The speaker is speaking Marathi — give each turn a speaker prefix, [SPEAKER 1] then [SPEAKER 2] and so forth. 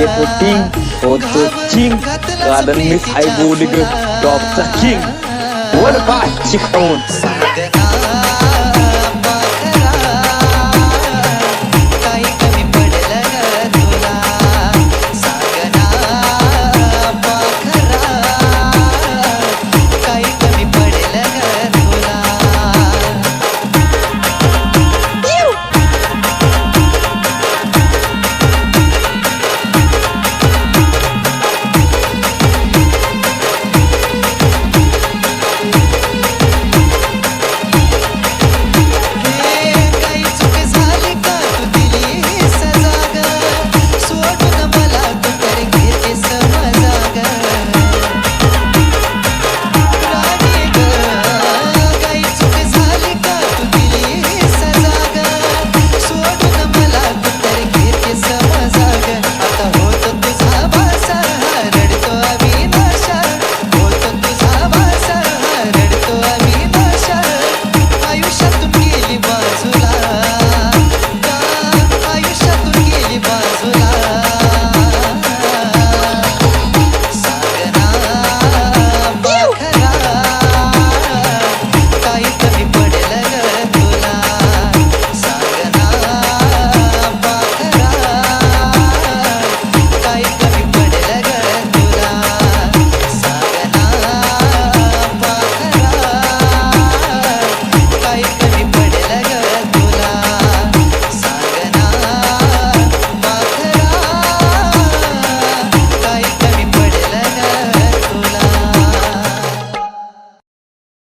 [SPEAKER 1] येतो टिंग होतो चिंग कारण मी साई बोली टॉपचा किंग वर पाय चिकवून